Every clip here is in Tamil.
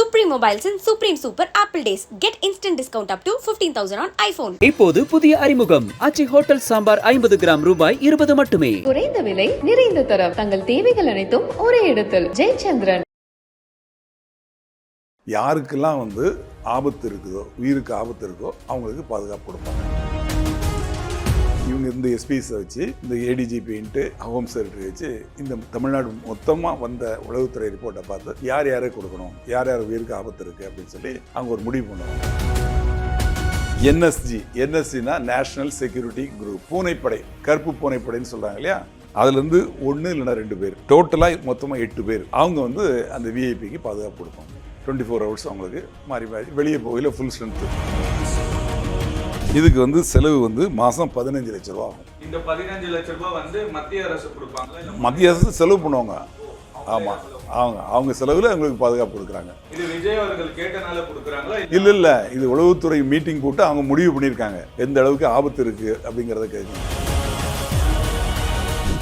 Supreme Mobiles and Supreme Super Apple Days. Get instant discount up to 15,000 on iPhone. இப்போது புதிய அறிமுகம். அச்சி ஹோட்டல் சாம்பார் ஐம்பது கிராம் ரூபாய் இருபது மட்டுமே. குறைந்த விலை நிறைந்த தரம். தங்கள் தேவைகள் அனைத்தும் ஒரே இடத்தில். ஜெயச்சந்திரன். யாருக்கெல்லாம் வந்து ஆபத்து இருக்குதோ உயிருக்கு ஆபத்து இருக்கோ அவங்களுக்கு பாதுகாப்பு கொடுப்பாங்க. இந்த எஸ்பிஸை வச்சு இந்த ஏடிஜிபின்ட்டு ஹோம் செக்ரட்டரி வச்சு இந்த தமிழ்நாடு மொத்தமாக வந்த உளவுத்துறை ரிப்போர்ட்டை பார்த்து யார் யாரை கொடுக்கணும்? யார் யார் உயிருக்கு ஆபத்து இருக்குது அப்படின்னு சொல்லி அவங்க ஒரு முடிவு பண்ணுவாங்க. என்எஸ்ஜி என்எஸ்ஜினா நேஷனல் செக்யூரிட்டி குரூப் பூனைப்படை கருப்பு பூனைப்படைன்னு சொல்கிறாங்க இல்லையா? அதுலேருந்து ஒன்று இல்லைன்னா ரெண்டு பேர். டோட்டலாக மொத்தமாக எட்டு பேர். அவங்க வந்து அந்த விஐபிக்கு பாதுகாப்பு கொடுப்பாங்க. டுவெண்ட்டி ஃபோர் ஹவர்ஸ் அவங்களுக்கு மாறி மாறி வெளியே போகல ஃபுல் ஸ்ட்ரென்த்து இதுக்கு வந்து செலவு வந்து மாதம் பதினஞ்சு லட்ச ரூபா ஆகும். இந்த பதினஞ்சு லட்ச ரூபாய் வந்து மத்திய அரசு கொடுப்பாங்களா இல்ல மத்திய அரசு செலவு பண்ணுவாங்க. ஆமாம் அவங்க அவங்க செலவில் அவங்களுக்கு பாதுகாப்பு கொடுக்குறாங்க. இது விஜய் அவர்கள் கேட்டனால கொடுக்குறாங்களா இல்லை? இல்லை இது உளவுத்துறை மீட்டிங் போட்டு அவங்க முடிவு பண்ணியிருக்காங்க. எந்த அளவுக்கு ஆபத்து இருக்குது அப்படிங்கிறத கேட்கணும்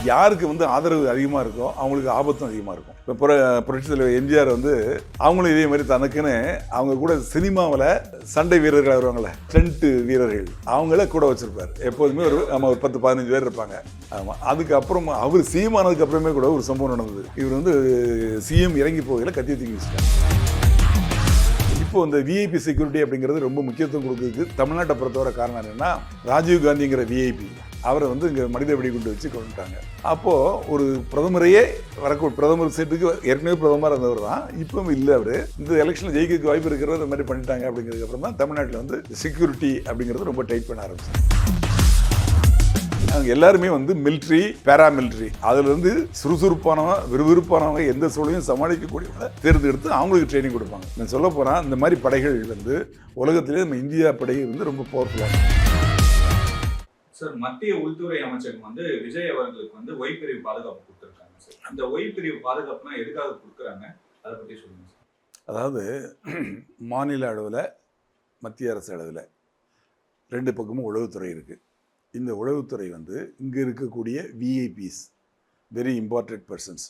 யாருக்கு வந்து ஆதரவு அதிகமாக இருக்கோ அவங்களுக்கு ஆபத்தும் அதிகமாக இருக்கும். இப்போ புர புரட்சி தலைவர் எம்ஜிஆர் வந்து அவங்களும் இதே மாதிரி தனக்குன்னு அவங்க கூட சினிமாவில் சண்டை வீரர்கள் வருவாங்களே ஸ்டண்ட்டு வீரர்கள் அவங்கள கூட வச்சுருப்பார். எப்போதுமே ஒரு நம்ம ஒரு பத்து பதினஞ்சு பேர் இருப்பாங்க. ஆமாம் அதுக்கப்புறம் அவர் சிஎம் ஆனதுக்கு அப்புறமே கூட ஒரு சம்பவம் நடந்தது. இவர் வந்து சிஎம் இறங்கி போகையில் கத்தி தூக்கி வச்சுட்டார் இப்போ இந்த விஐபி செக்யூரிட்டி அப்படிங்கிறது ரொம்ப முக்கியத்துவம் கொடுக்குறதுக்கு தமிழ்நாட்டை பொறுத்தவரை காரணம் என்னென்னா ராஜீவ் காந்திங்கிற விஐபி அவரை வந்து இங்கே மனித வெடிகுண்டு வச்சு கொண்டுட்டாங்க அப்போது ஒரு பிரதமரையே வரக்கூடிய பிரதமர் சீட்டுக்கு ஏற்கனவே பிரதமராக இருந்தவர் தான். இப்பவும் இல்லை அவர். இந்த எலெக்ஷனில் ஜெயிக்கிறதுக்கு வாய்ப்பு இருக்கிறவர் இந்த மாதிரி பண்ணிட்டாங்க அப்படிங்கிறதுக்கு அப்புறம் தான் தமிழ்நாட்டில் வந்து செக்யூரிட்டி அப்படிங்கிறது ரொம்ப டைட் பண்ண ஆரம்பிச்சாங்க. அவங்க எல்லாருமே வந்து மிலிட்ரி பேராமிலிட்ரி அதுல இருந்து சுறுசுறுப்பானவங்க விறுவிறுப்பானவங்க எந்த சூழலையும் சமாளிக்கக்கூடியவங்க தேர்ந்தெடுத்து அவங்களுக்கு ட்ரைனிங் கொடுப்பாங்க. நான் சொல்ல போனால் இந்த மாதிரி படைகள் வந்து உலகத்திலே நம்ம இந்தியா படை வந்து ரொம்ப பவர்ஃபுல்லான சார் மத்திய உள்துறை அமைச்சகம் வந்து விஜய் அவர்களுக்கு வந்து ஒய் பிரிவு பாதுகாப்பு கொடுத்துருக்காங்க சார். அந்த ஒய் பிரிவு பாதுகாப்புனா எதுக்காக கொடுக்குறாங்க? அதை பற்றி சொல்லுங்க சார். அதாவது மாநில அளவில் மத்திய அரசு அளவில் ரெண்டு பக்கமும் உளவுத்துறை இருக்குது இந்த உளவுத்துறை வந்து இங்கே இருக்கக்கூடிய விஐபிஸ் வெரி இம்பார்ட்டன்ட் பர்சன்ஸ்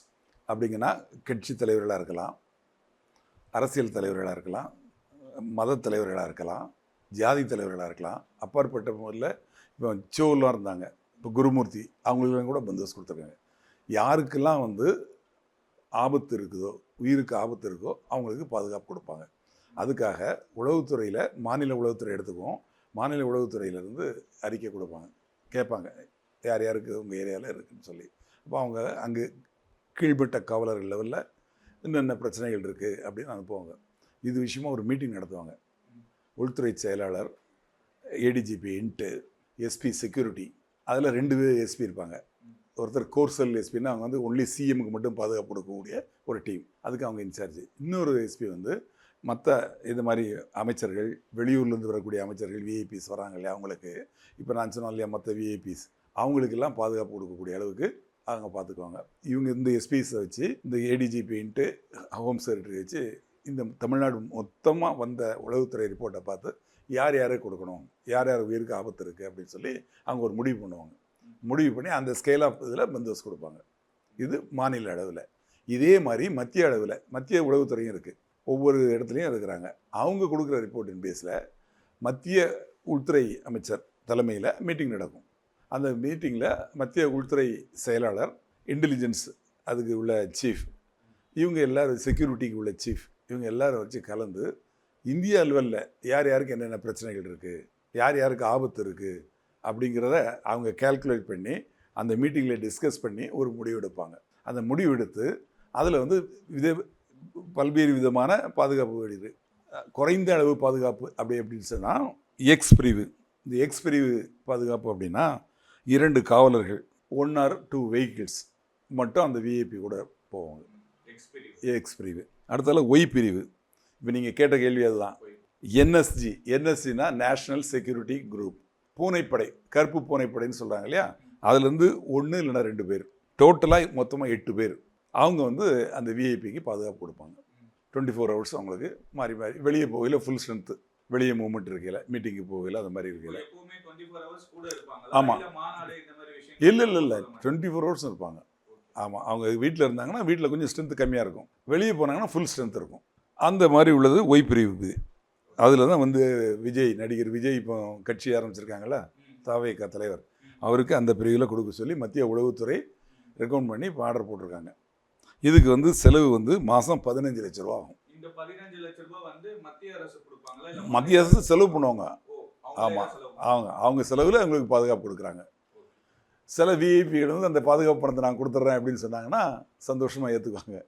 அப்படிங்கன்னா கட்சி தலைவர்களாக இருக்கலாம் அரசியல் தலைவர்களாக இருக்கலாம் மத தலைவர்களாக இருக்கலாம் ஜாதி தலைவர்களாக இருக்கலாம் அப்பாற்பட்ட முதல்ல இப்போ சிவலாம் இருந்தாங்க. இப்போ குருமூர்த்தி அவங்களுக்கெல்லாம் கூட பந்தோஸ் கொடுத்துருக்காங்க. யாருக்கெல்லாம் வந்து ஆபத்து இருக்குதோ உயிருக்கு ஆபத்து இருக்கோ அவங்களுக்கு பாதுகாப்பு கொடுப்பாங்க. அதுக்காக உளவுத்துறையில் மாநில உளவுத்துறை எடுத்துக்குவோம். மாநில உளவுத்துறையிலேருந்து அறிக்கை கொடுப்பாங்க. கேட்பாங்க. யார் யாருக்கு உங்கள் ஏரியாவில் இருக்குன்னு சொல்லி. அப்போ அவங்க அங்கே கீழ்பட்ட காவலர்கள் லெவலில் என்னென்ன பிரச்சனைகள் இருக்குது அப்படின்னு அனுப்புவாங்க இது விஷயமா ஒரு மீட்டிங் நடத்துவாங்க. உள்துறை செயலாளர் ஏடிஜிபி இன்ட்டு எஸ்பி செக்யூரிட்டி அதில் ரெண்டு பேர் எஸ்பி இருப்பாங்க. ஒருத்தர் கோர்சல் எஸ்பின்னா அவங்க வந்து ஒன்லி சிஎம்க்கு மட்டும் பாதுகாப்பு கொடுக்கக்கூடிய ஒரு டீம் அதுக்கு அவங்க இன்சார்ஜ் இன்னொரு எஸ்பி வந்து மற்ற இது மாதிரி அமைச்சர்கள் வெளியூர்லேருந்து வரக்கூடிய அமைச்சர்கள் விஐபிஸ் வராங்க இல்லையா அவங்களுக்கு. இப்போ நான் சொன்னோம் இல்லையா மற்ற விஐபிஸ் அவங்களுக்கெல்லாம் பாதுகாப்பு கொடுக்கக்கூடிய அளவுக்கு அவங்க பார்த்துக்குவாங்க இவங்க இந்த எஸ்பிஸை வச்சு இந்த ஏடிஜிபின்ட்டு ஹோம் செக்ரட்டரி வச்சு இந்த தமிழ்நாடு மொத்தமாக வந்த உளவுத்துறை ரிப்போர்ட்டை பார்த்து யார் யாரை கொடுக்கணும்? யார் யார் உயிருக்கு ஆபத்து இருக்குது அப்படின்னு சொல்லி அவங்க ஒரு முடிவு பண்ணுவாங்க. முடிவு பண்ணி அந்த ஸ்கேல் ஆஃப் இதில் பந்தோபஸ்து கொடுப்பாங்க. இது மாநில அளவில். இதே மாதிரி மத்திய அளவில் மத்திய உளவுத்துறையும் இருக்குது ஒவ்வொரு இடத்துலையும் இருக்கிறாங்க. அவங்க கொடுக்குற ரிப்போர்ட்டின் பேஸில் மத்திய உள்துறை அமைச்சர் தலைமையில் மீட்டிங் நடக்கும். அந்த மீட்டிங்கில் மத்திய உள்துறை செயலாளர் இன்டெலிஜென்ஸ் அதுக்கு உள்ள சீஃப் இவங்க எல்லாரும் செக்யூரிட்டிக்கு உள்ள சீஃப் இவங்க எல்லோரும் வச்சு கலந்து இந்தியா லெவலில் யார் யாருக்கு என்னென்ன பிரச்சனைகள் இருக்குது யார் யாருக்கு ஆபத்து இருக்குது அப்படிங்கிறத அவங்க கால்குலேட் பண்ணி அந்த மீட்டிங்கில் டிஸ்கஸ் பண்ணி ஒரு முடிவு எடுப்பாங்க. அந்த முடிவு எடுத்து அதில் வந்து வித பல்வேறு விதமான பாதுகாப்பு இருக்குது குறைந்த அளவு பாதுகாப்பு அப்படி அப்படின்னு சொன்னால் எக்ஸ் பிரிவு. இந்த எக்ஸ் பிரிவு பாதுகாப்பு அப்படின்னா இரண்டு காவலர்கள் ஒன் ஆர் டூ வெஹிக்கிள்ஸ் மட்டும் அந்த விஐபி கூட போவாங்க. எக்ஸ் பிரிவு. அடுத்தால ஒய் பிரிவு. இப்போ நீங்கள் கேட்ட கேள்வி அதுதான். என்எஸ்ஜி என்எஸ்ஜினா நேஷனல் செக்யூரிட்டி குரூப் பூனைப்படை கருப்பு பூனைப்படைன்னு சொல்கிறாங்க இல்லையா? அதுலேருந்து ஒன்று இல்லைன்னா ரெண்டு பேர். டோட்டலாக மொத்தமாக எட்டு பேர். அவங்க வந்து அந்த விஐபிக்கு பாதுகாப்பு கொடுப்பாங்க. டுவெண்ட்டி ஃபோர் ஹவர்ஸ் அவங்களுக்கு மாறி மாறி வெளியே போகையில் ஃபுல் ஸ்ட்ரென்த்து வெளியே மூவ்மெண்ட் இருக்கையில் மீட்டிங்கு போகையில் அந்த மாதிரி இருக்கையில். எப்பவுமே 24 ஃபோர் ஹவர்ஸ் கூட இருப்பாங்க. ஆமா. மாநாடு இந்த மாதிரி விஷயம் இல்லை இல்லை இல்லை. டுவெண்ட்டி ஃபோர் ஹவர்ஸ் இருப்பாங்க. ஆமாம் அவங்க வீட்டில் இருந்தாங்கன்னா வீட்டில் கொஞ்சம் ஸ்ட்ரென்த் கம்மியாக இருக்கும். வெளியே போனாங்கன்னா ஃபுல் ஸ்ட்ரென்த் இருக்கும். அந்த மாதிரி உள்ளது ஒய் பிரிவு அதில் தான் வந்து விஜய் நடிகர் விஜய் இப்போ கட்சி ஆரம்பிச்சிருக்காங்கல்ல? தாவேகா தலைவர். அவருக்கு அந்த பிரிவில் கொடுக்க சொல்லி மத்திய உளவுத்துறை ரெக்கமெண்ட் பண்ணி இப்போ ஆர்டர் போட்டிருக்காங்க. இதுக்கு வந்து செலவு வந்து மாதம் பதினஞ்சு லட்ச ரூபா ஆகும். மத்திய அரசு செலவு பண்ணுவாங்க. ஓ, அவங்களே ஆமா. செலவு அவங்க அவங்க செலவில் அவங்களுக்கு பாதுகாப்பு கொடுக்குறாங்க. சில விஐபிகள் வந்து அந்த பாதுகாப்பு பணத்தை நான் கொடுத்துட்றேன் அப்படின்னு சொன்னாங்கன்னா சந்தோஷமாக ஏற்றுக்குவாங்க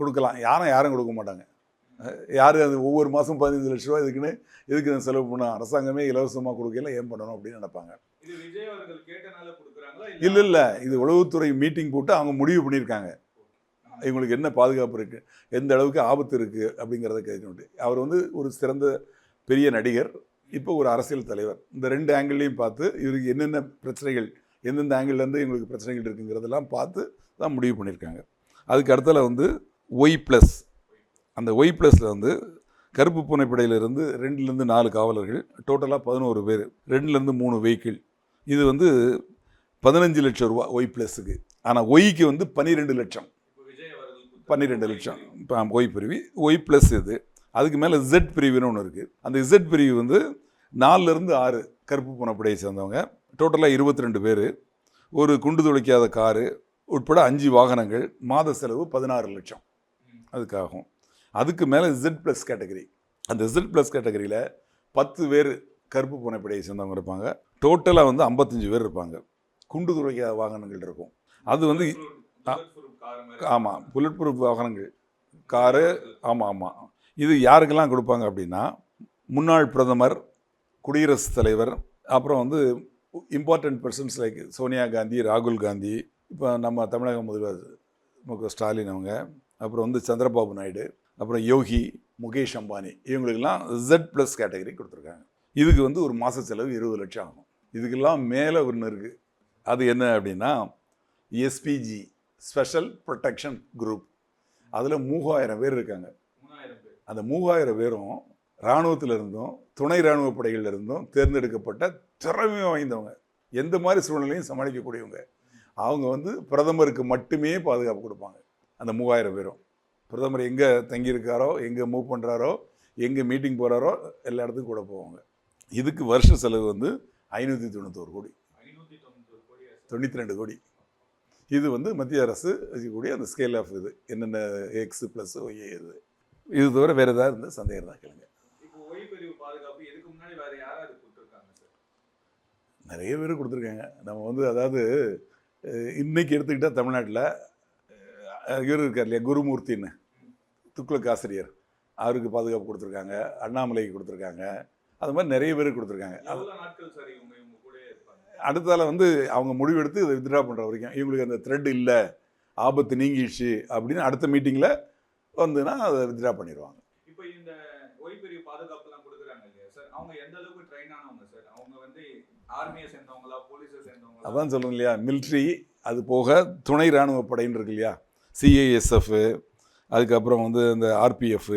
கொடுக்கலாம். யாரும் யாரும் கொடுக்க மாட்டாங்க. யார் அது ஒவ்வொரு மாதம் பதினஞ்சு லட்ச ரூபா இதுக்குன்னு எதுக்கு நான் செலவு பண்ண அரசாங்கமே இலவசமாக கொடுக்கல ஏன் பண்ணணும் அப்படின்னு நினைப்பாங்க. இல்லை? இல்லை இது உளவுத்துறை மீட்டிங் போட்டு அவங்க முடிவு பண்ணியிருக்காங்க. இவங்களுக்கு என்ன பாதுகாப்பு இருக்குது எந்த அளவுக்கு ஆபத்து இருக்குது அப்படிங்கிறத கேட்கணும் அவர் வந்து ஒரு சிறந்த பெரிய நடிகர் இப்போ ஒரு அரசியல் தலைவர். இந்த ரெண்டு ஆங்கிள்லையும் பார்த்து இவருக்கு என்னென்ன பிரச்சனைகள் எந்தெந்த ஆங்கிள்லேருந்து இவங்களுக்கு பிரச்சனைகள் இருக்குங்கிறதெல்லாம் பார்த்து தான் முடிவு பண்ணியிருக்காங்க. அதுக்கு அடுத்தல வந்து ஒய் ப்ளஸ் அந்த ஒய் ப்ளஸில் வந்து கருப்பு புனைப்படையிலிருந்து ரெண்டுலேருந்து நாலு காவலர்கள் டோட்டலாக பதினோரு பேர். ரெண்டுலேருந்து மூணு வெஹிக்கிள் இது வந்து பதினஞ்சு லட்சம் ரூபா ஒய் ப்ளஸுக்கு ஆனால் ஒய்க்கு வந்து பன்னிரெண்டு லட்சம். பன்னிரெண்டு லட்சம். இப்போ ஒய் பிரிவு. ஒய் ப்ளஸ் இது. அதுக்கு மேலே இசட் பிரிவுன்னு ஒன்று இருக்குது அந்த இசட் பிரிவு வந்து நாலுலேருந்து ஆறு கருப்பு புனப்படையை சேர்ந்தவங்க. டோட்டலாக இருபத்தி ரெண்டு பேர். ஒரு குண்டு துளைக்காத காரு. உட்பட அஞ்சு வாகனங்கள். மாத செலவு பதினாறு லட்சம். அதுக்காகும். அதுக்கு மேலே இசட் ப்ளஸ் கேட்டகரி அந்த இசட் ப்ளஸ் கேட்டகரியில் பத்து பேர் கருப்பு புனைப்படையை சேர்ந்தவங்க இருப்பாங்க. டோட்டலாக வந்து ஐம்பத்தஞ்சு பேர் இருப்பாங்க. குண்டு துளைக்காத வாகனங்கள் இருக்கும். அது வந்து ஆமாம் புல்லட் ப்ரூஃப் வாகனங்கள். காரு ஆமாம் ஆமாம் இது யாருக்கெல்லாம் கொடுப்பாங்க அப்படின்னா முன்னாள் பிரதமர் குடியரசுத் தலைவர் அப்புறம் வந்து important persons like Sonia Gandhi ராகுல் காந்தி இப்போ நம்ம தமிழக முதல்வர் மு க ஸ்டாலின் அவங்க அப்புறம் வந்து சந்திரபாபு நாயுடு அப்புறம் யோகி முகேஷ் அம்பானி இவங்களுக்கெல்லாம் Z ப்ளஸ் கேட்டகரி கொடுத்துருக்காங்க. இதுக்கு வந்து ஒரு மாத செலவு இருபது லட்சம் ஆகும். இதுக்கெல்லாம் மேலே ஒன்று இருக்குது அது என்ன அப்படின்னா எஸ்பிஜி ஸ்பெஷல் ப்ரொடெக்ஷன் குரூப் அதில் மூவாயிரம் பேர் இருக்காங்க. அந்த மூவாயிரம் பேரும் இராணுவத்தில் இருந்தும் துணை இராணுவ படைகள்ல இருந்தும் தேர்ந்தெடுக்கப்பட்ட திறமை வாய்ந்தவங்க. எந்த மாதிரி சூழ்நிலையும் சமாளிக்கக்கூடியவங்க. அவங்க வந்து பிரதமருக்கு மட்டுமே பாதுகாப்பு கொடுப்பாங்க. அந்த மூவாயிரம் பேரும். பிரதமர் எங்கே தங்கியிருக்காரோ எங்கே மூவ் பண்ணுறாரோ எங்கே மீட்டிங் போகிறாரோ எல்லா இடத்துக்கும் கூட போவாங்க. இதுக்கு வருஷ செலவு வந்து ஐநூற்றி தொண்ணூத்தோரு கோடி. தொண்ணூற்றி ரெண்டு கோடி. இது வந்து மத்திய அரசு வச்சுக்கூடிய அந்த ஸ்கேல் ஆஃப் இது. என்னென்ன எக்ஸ் ப்ளஸ் ஒய்ஏ இது. இது தவிர வேறு ஏதாவது இருந்தால் சந்தேகம் தான் கேளுங்க. நிறைய பேர் கொடுத்துருக்காங்க. நம்ம வந்து அதாவது இன்னைக்கு எடுத்துக்கிட்டால் தமிழ்நாட்டில் இவர் இருக்கார் இல்லையா? குருமூர்த்தின்னு. துக்ளக் ஆசிரியர். அவருக்கு பாதுகாப்பு கொடுத்துருக்காங்க. அண்ணாமலைக்கு கொடுத்துருக்காங்க. அது மாதிரி நிறைய பேருக்கு கொடுத்துருக்காங்க. அடுத்தால வந்து அவங்க முடிவெடுத்து இதை வித்ட்ரா பண்ணுற வரைக்கும். இவங்களுக்கு அந்த த்ரெட் இல்லை ஆபத்து நீங்கிடுச்சு அப்படின்னு அடுத்த மீட்டிங்கில் வந்துன்னா அதை வித்ட்ரா பண்ணிடுவாங்க. இப்போ இந்த ஓய்வு பிரிவு பாதுகாப்புலாம் கொடுக்குறாங்க இல்லையா சார்? அவங்க எந்த அளவுக்கு ட்ரெயின் ஆனவங்க சார்? அவங்க வந்து ஆர்மியை சேர்ந்தவங்களா போலீஸை சேர்ந்தவங்களா? அதான் சொல்கிறேன் இல்லையா? மிலிட்ரி அது போக துணை இராணுவ படைன்னு இருக்கு இல்லையா? சிஐஎஸ்எஃப் அதுக்கப்புறம் வந்து இந்த ஆர்பிஎஃப்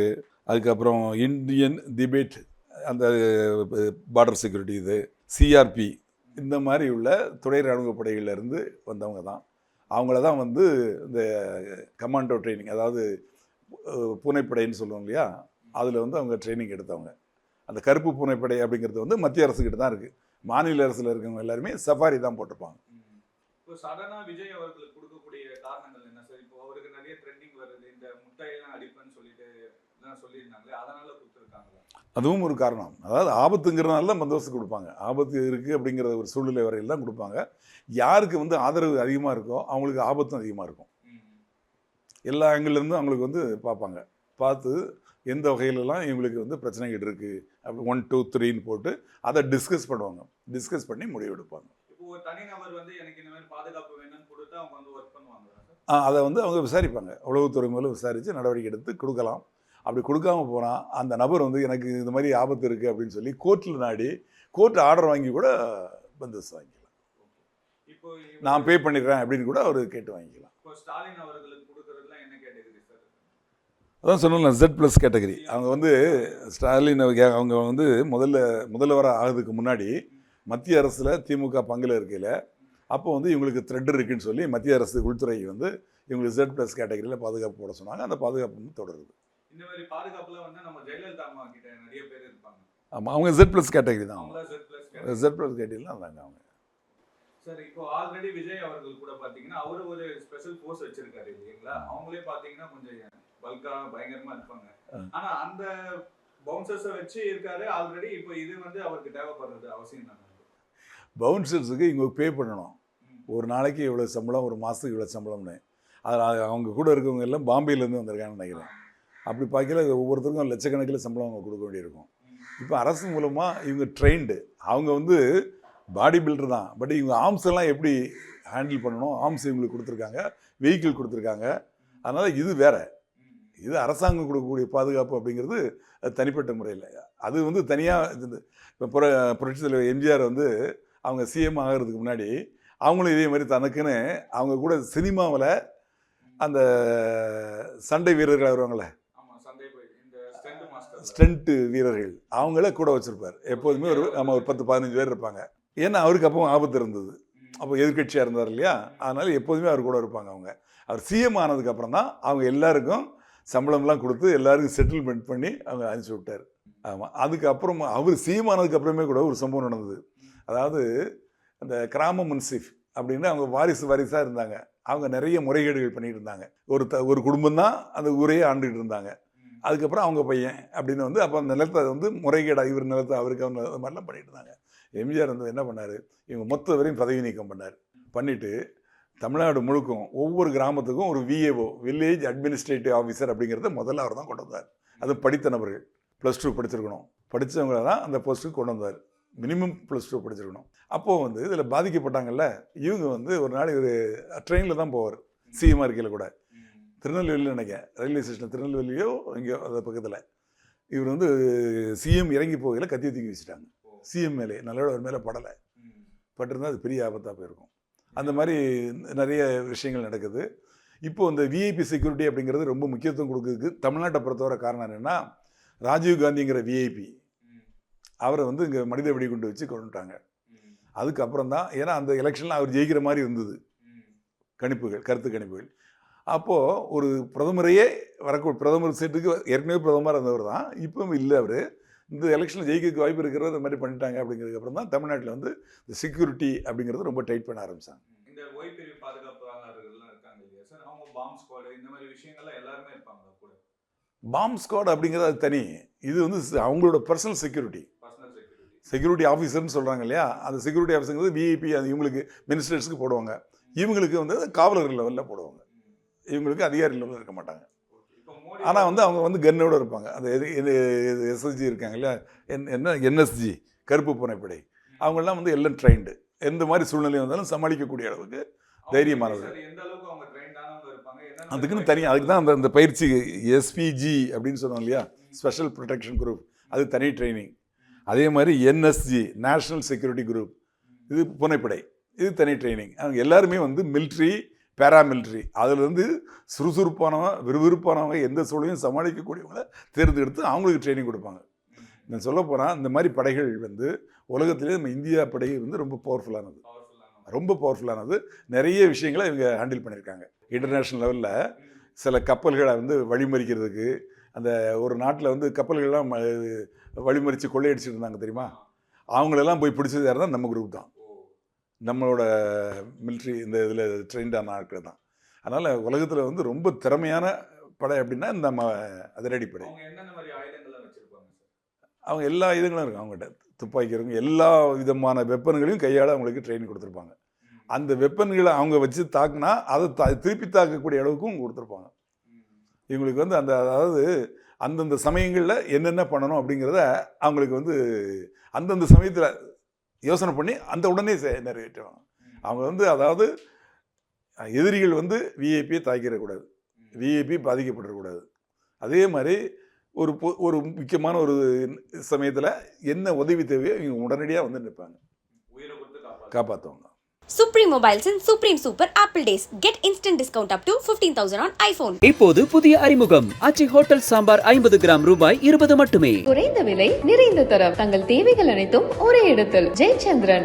அதுக்கப்புறம் இந்தியன் திபேட் அந்த பார்டர் செக்யூரிட்டி இது சிஆர்பி இந்த மாதிரி உள்ள துணை இராணுவ படைகள்ல இருந்து வந்தவங்க தான். அவங்கள தான் வந்து இந்த கமாண்டோ ட்ரைனிங் அதாவது பூனைப்படைன்னு சொல்லுவோம் இல்லையா? அதில் வந்து அவங்க ட்ரைனிங் எடுத்தவங்க. அந்த கருப்பு பூனைப்படை அப்படிங்கிறது வந்து மத்திய அரசுக்கிட்ட தான் இருக்குது மாநில அரசில் இருக்கவங்க எல்லாருமே சஃபாரி தான் போட்டிருப்பாங்க. இப்போ விஜய் அவர்களுக்கு கொடுக்கக்கூடிய காரணங்கள் என்ன சார் இப்போ அவருக்கு நிறைய ட்ரெண்டிங் வருது இந்த முட்டையெல்லாம் அடிப்பேன்னு சொல்லிட்டு எல்லாம் சொல்லியிருந்தாங்களே அதனால கொடுத்துருக்காங்களா? அதுவும் ஒரு காரணம். அதாவது ஆபத்துங்கிறதுனால தான் பந்தோபஸ்து கொடுப்பாங்க. ஆபத்து இருக்குது அப்படிங்கிற ஒரு சூழ்நிலை வரையில் தான் கொடுப்பாங்க. யாருக்கு வந்து ஆதரவு அதிகமாக இருக்கோ அவங்களுக்கு ஆபத்தும் அதிகமாக இருக்கும். எல்லா இருந்தும் அவங்களுக்கு வந்து பார்ப்பாங்க. பார்த்து எந்த வகையிலலாம் இவங்களுக்கு வந்து பிரச்சனைகள் இருக்குது அப்படி ஒன் டூ த்ரீன்னு போட்டு அதை டிஸ்கஸ் பண்ணுவாங்க. டிஸ்கஸ் பண்ணி முடிவு எடுப்பாங்க. இப்போ ஒரு தனிநபர் வந்து எனக்கு இந்த மாதிரி பாதுகாப்பு வேணும்னு கொடுத்தா அவங்க வந்து ஒர்க் பண்ணுவாங்களா சார்? ஆ, அதை வந்து அவங்க விசாரிப்பாங்க. உளவுத்துறை மூலம் விசாரித்து நடவடிக்கை எடுத்து கொடுக்கலாம். அப்படி கொடுக்காம போனால் அந்த நபர் வந்து எனக்கு இந்த மாதிரி ஆபத்து இருக்குது அப்படின்னு சொல்லி கோர்ட்டில் நாடி கோர்ட் ஆர்டர் வாங்கி கூட பந்தோபஸ்து வாங்கிக்கலாம். நான் பே பண்ணிடுறேன் அப்படின்னு கூட அவர் கேட்டு வாங்கிக்கலாம். அதான் சொன்னல Z ப்ளஸ் கேட்டகரி. அவங்க வந்து ஸ்டாலின் அவங்க- வந்து முதல்ல முதல்வராக ஆகிறதுக்கு முன்னாடி மத்திய அரசில் திமுக பங்கில் இருக்கையில் அப்போ வந்து இவங்களுக்கு த்ரெட் இருக்குன்னு சொல்லி மத்திய அரசு உள்துறை வந்து இவங்களுக்கு Z ப்ளஸ் கேட்டகரியில் பாதுகாப்பு போட சொன்னாங்க. அந்த பாதுகாப்பு வந்து தொடருது. இந்த மாதிரி பாதுகாப்புல வந்து நம்ம ஜெயலலிதா அம்மா கிட்ட நிறைய பேர் இருப்பாங்க. ஆமாம் அவங்க Z ப்ளஸ் கேட்டகரி தான். அவங்க Z பிளஸ் கேட்டகரியில் இருந்தாங்க அவங்க. சார் இப்போ ஆல்ரெடி விஜய் அவர்கள் கூட பாத்தீங்கன்னா அவரு ஒரு ஸ்பெஷல் போர்ஸ் வச்சிருக்காரு இல்லைங்களா? அவங்களே பாத்தீங்கன்னா கொஞ்சம் பல்கா பயங்கரமா இருப்பாங்க. ஆனா அந்த பவுன்சர்ஸை வச்சு இருக்காரு ஆல்ரெடி இப்போ இது வந்து அவருக்கு தேவைப்படுறது அவசியம் தானே பவுன்சர்ஸுக்கு இவங்க பே பண்ணணும். ஒரு நாளைக்கு இவ்வளோ சம்பளம் ஒரு மாதத்துக்கு இவ்வளோ சம்பளம்னு. அதில் அவங்க கூட இருக்கவங்க எல்லாம் பாம்பேலேருந்து வந்திருக்காங்கன்னு நினைக்கிறேன். அப்படி பார்க்கல ஒவ்வொருத்தருக்கும் லட்சக்கணக்கில் சம்பளம் அவங்க கொடுக்க வேண்டியிருக்கும். இப்போ அரசு மூலமாக இவங்க ட்ரெயின்டு அவங்க வந்து பாடி பில்டர் தான். பட் இவங்க ஆர்ம்ஸ் எல்லாம் எப்படி ஹேண்டில் பண்ணணும்? ஆர்ம்ஸ் இவங்களுக்கு கொடுத்துருக்காங்க. வெஹிக்கிள் கொடுத்துருக்காங்க. அதனால் இது வேற. இது அரசாங்கம் கொடுக்கக்கூடிய பாதுகாப்பு அப்படிங்கிறது அது தனிப்பட்ட முறையில். அது வந்து தனியாக இப்போ புர புரட்சி தலைவர் எம்ஜிஆர் வந்து அவங்க சிஎம் ஆகிறதுக்கு முன்னாடி அவங்களும் இதே மாதிரி தனக்குன்னு அவங்க கூட சினிமாவில் அந்த சண்டை வீரர்கள் வருவாங்களே ஆமா சந்தை போய் இந்த ஸ்டெண்ட் வீரர்கள் அவங்கள கூட வச்சுருப்பார். எப்போதுமே ஒரு நம்ம ஒரு பத்து பதினஞ்சு பேர் இருப்பாங்க. ஏன்னா அவருக்கு அப்போ ஆபத்து இருந்தது. அப்போ எதிர்க்கட்சியாக இருந்தார் இல்லையா? அதனால் எப்போதுமே அவர் கூட இருப்பாங்க அவங்க. அவர் சிஎம் ஆனதுக்கப்புறம் தான் அவங்க எல்லாருக்கும் சம்பளம்லாம் கொடுத்து எல்லாருக்கும் செட்டில்மெண்ட் பண்ணி அவங்க அனுப்பிச்சி விட்டார். ஆமாம் அதுக்கப்புறம் அவர் சிஎம் ஆனதுக்கப்புறமே கூட ஒரு சம்பவம் நடந்தது. அதாவது அந்த கிராம முன்சிஃப் அப்படின்னு அவங்க வாரிசு வாரிசாக இருந்தாங்க. அவங்க நிறைய முறைகேடுகள் பண்ணிகிட்டு இருந்தாங்க. ஒரு த ஒரு குடும்பம் தான் அந்த ஊரையே ஆண்டுகிட்டு இருந்தாங்க. அதுக்கப்புறம் அவங்க பையன் அப்படின்னு வந்து அப்போ அந்த நிலத்தை வந்து முறைகேடா இவர் நிலத்தை அவருக்கு அவங்க அது மாதிரிலாம் பண்ணிட்டு இருந்தாங்க. எம்ஜிஆர் வந்து என்ன பண்ணார்? இவங்க மொத்த வரையும் பதவி நீக்கம் பண்ணார். பண்ணிவிட்டு தமிழ்நாடு முழுக்கும் ஒவ்வொரு கிராமத்துக்கும் ஒரு விஏஓ வில்லேஜ் அட்மினிஸ்ட்ரேட்டிவ் ஆஃபீஸர் அப்படிங்கிறத முதல்ல அவர் தான் கொண்டு வந்தார். அது படித்த நபர்கள். ப்ளஸ் டூ படிச்சிருக்கணும். படித்தவங்கள தான் அந்த போஸ்ட்டுக்கு கொண்டு வந்தார். மினிமம் ப்ளஸ் டூ படிச்சிருக்கணும். அப்போது வந்து இதில் பாதிக்கப்பட்டாங்கல்ல? இவங்க வந்து ஒரு நாள் இவர் ட்ரெயினில் தான் போவார். சிஎம்ஆர் இருக்கையில் கூட. திருநெல்வேலியில் நினைக்கிறேன் ரயில்வே ஸ்டேஷன் திருநெல்வேலியோ இங்கே அந்த பக்கத்தில். இவர் வந்து சிஎம் இறங்கி போகையில் கத்தி தூக்கி வச்சுட்டாங்க. சிஎம் மேலே. நல்லோட அவர் மேலே படலை. பட்டிருந்தா அது பெரிய ஆபத்தாக போயிருக்கும். அந்த மாதிரி நிறைய விஷயங்கள் நடக்குது. இப்போ இந்த விஐபி செக்யூரிட்டி அப்படிங்கிறது ரொம்ப முக்கியத்துவம் கொடுக்குறதுக்கு தமிழ்நாட்டை பொறுத்தவரை காரணம் என்னென்னா ராஜீவ் காந்திங்கிற விஐபி அவரை வந்து இங்கே மனித வெடிகுண்டு வச்சு கொண்டுட்டாங்க அதுக்கப்புறம் தான் ஏன்னா அந்த எலெக்ஷனில் அவர் ஜெயிக்கிற மாதிரி இருந்தது. கணிப்புகள் கருத்து கணிப்புகள். அப்போது ஒரு பிரதமரையே வரக்கூ பிரதமர் சீட்டுக்கு ஏற்கனவே பிரதமர் இருந்தவர் தான். இப்பவும் இல்லை அவர். இந்த எலெக்ஷனில் ஜெயிக்கிறதுக்கு வாய்ப்பு இருக்கிறது இந்த மாதிரி பண்ணிட்டாங்க அப்படிங்கிறதுக்கு அப்புறம் தான் தமிழ்நாட்டில் வந்து இந்த செக்யூரிட்டி அப்படிங்கிறது ரொம்ப டைட் பண்ண ஆரம்பிச்சாங்க. இந்த ஓய் பிரிவு பாதுகாப்பாளர்கள்லாம் இருக்காங்க இல்லையா? சார் அவங்க பாம்ப் ஸ்குவாடு இந்த மாதிரி விஷயங்கள்லாம் எல்லாருமே இருப்பாங்களா கூட. பாம்ப் ஸ்குவாட் அப்படிங்கிறது அது தனி. இது வந்து அவங்களோட பர்சனல் செக்யூரிட்டி செக்யூரிட்டி ஆஃபீஸர்னு சொல்கிறாங்க இல்லையா? அந்த செக்யூரிட்டி ஆஃபீஸருங்கிறது விஐபி அது இவங்களுக்கு மினிஸ்டர்ஸ்க்கு போடுவாங்க. இவங்களுக்கு வந்து காவலர் லெவலில் போடுவாங்க. இவங்களுக்கு அதிகாரி லெவலில் இருக்க மாட்டாங்க. ஆனால் வந்து அவங்க வந்து கன்னோட இருப்பாங்க. அந்த எது இது எஸ்எஸ்ஜி இருக்காங்க இல்லையா என் என்ன என்எஸ்ஜி கருப்பு புனைப்படை. அவங்கெல்லாம் வந்து எல்லாம் ட்ரைன்டு எந்த மாதிரி சூழ்நிலை வந்தாலும் சமாளிக்கக்கூடிய அளவுக்கு என்னென்ன அதுக்குன்னு தனியாக அதுக்கு தான் அந்த அந்த பயிற்சி எஸ்பிஜி அப்படின்னு சொன்னோம் இல்லையா? ஸ்பெஷல் ப்ரொடெக்ஷன் குரூப் அது தனி ட்ரைனிங் அதே மாதிரி என்எஸ்ஜி நேஷ்னல் செக்யூரிட்டி குரூப் இது புனைப்படை. இது தனி ட்ரைனிங் அவங்க எல்லாருமே வந்து மிலிட்ரி பேராமிலிட்ரி அதில் வந்து சுறுசுறுப்பானவங்க விறுவிறுப்பானவங்க எந்த சூழலையும் சமாளிக்கக்கூடியவங்கள தேர்ந்தெடுத்து அவங்களுக்கு ட்ரைனிங் கொடுப்பாங்க. நான் சொல்ல போனால் இந்த மாதிரி படைகள் வந்து உலகத்திலே நம்ம இந்தியா படை வந்து ரொம்ப பவர்ஃபுல்லானது பவர்ஃபுல்லான ரொம்ப பவர்ஃபுல்லானது நிறைய விஷயங்களை இவங்க ஹேண்டில் பண்ணியிருக்காங்க. இன்டர்நேஷ்னல் லெவலில் சில கப்பல்களை வந்து வழிமறிக்கிறதுக்கு அந்த ஒரு நாட்டில் வந்து கப்பல்கள்லாம் வழிமறித்து கொள்ளையடிச்சிட்டு இருந்தாங்க தெரியுமா? அவங்களெல்லாம் போய் பிடிச்சது யார் தான் நம்ம குரூப் தான். நம்மளோட மிலிட்ரி இந்த இதில் ட்ரெயின்டான ஆட்கள் தான். அதனால் உலகத்தில் வந்து ரொம்ப திறமையான படை அப்படின்னா இந்த நம்ம வச்சிருப்பாங்க சார்? அவங்க எல்லா இதுங்களும் இருக்கும். அவங்ககிட்ட துப்பாக்கி இருக்கும் எல்லா விதமான வெப்பன்களையும் கையாள அவங்களுக்கு ட்ரைனிங் கொடுத்துருப்பாங்க. அந்த வெப்பன்களை அவங்க வச்சு தாக்குனா அதை தா திருப்பி தாக்கக்கூடிய அளவுக்கும் கொடுத்துருப்பாங்க. இவங்களுக்கு வந்து அந்த அதாவது அந்தந்த சமயங்களில் என்னென்ன பண்ணணும் அப்படிங்கிறத அவங்களுக்கு வந்து அந்தந்த சமயத்தில் யோசனை பண்ணி அந்த உடனே நிறைவேற்றுவாங்க. அவங்க வந்து அதாவது எதிரிகள் வந்து விஐபியை தாக்கிடக்கூடாது. விஐபி பாதிக்கப்படக்கூடாது. அதே மாதிரி ஒரு பொ- ஒரு முக்கியமான ஒரு சமயத்தில் என்ன உதவி தேவையோ இவங்க உடனடியாக வந்து நிற்பாங்க. காப்பாற்றுவாங்க Supreme Mobiles and Supreme Super Apple Days. Get instant discount up to 15,000 on iPhone. இப்போது புதிய அறிமுகம். ஆச்சி ஹோட்டல் சாம்பார் ஐம்பது கிராம் ரூபாய் இருபது மட்டுமே. குறைந்த விலை நிறைந்த தரம். தங்கள் தேவைகள் அனைத்தும் ஒரே இடத்தில். ஜெயச்சந்திரன்.